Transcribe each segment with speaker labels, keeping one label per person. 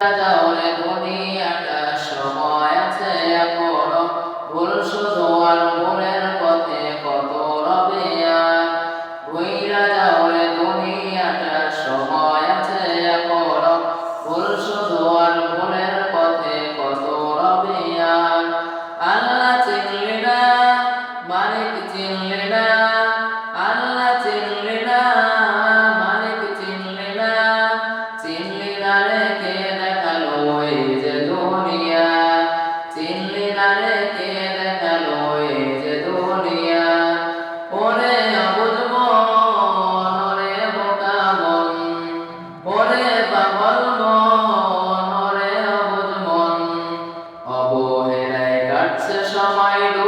Speaker 1: দৌড়ে দুনিয়াটা সময় আছে এখনও ভুল শুধু আর ভুলের পথে কত রবিয়া ভুইরা দৌড়ে দুনিয়াটা সময় আছে এখনও ভুল শুধু আর ভুলের পথে কত রবিয়া আল্লাহ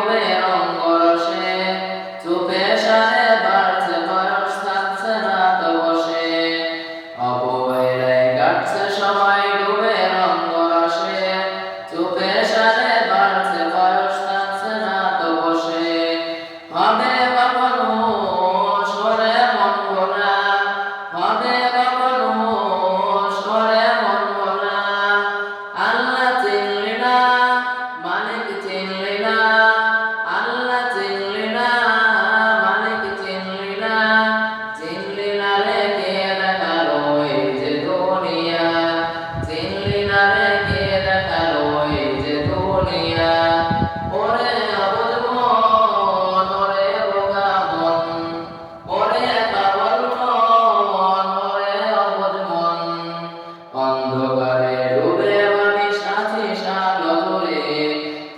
Speaker 1: 다음에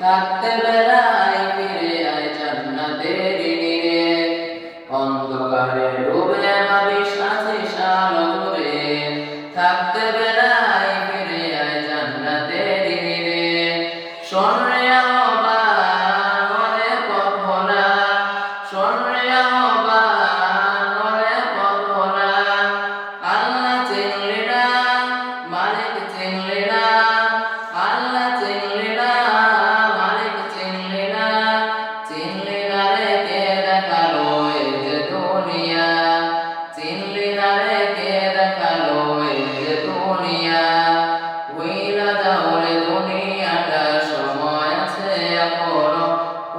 Speaker 1: Tak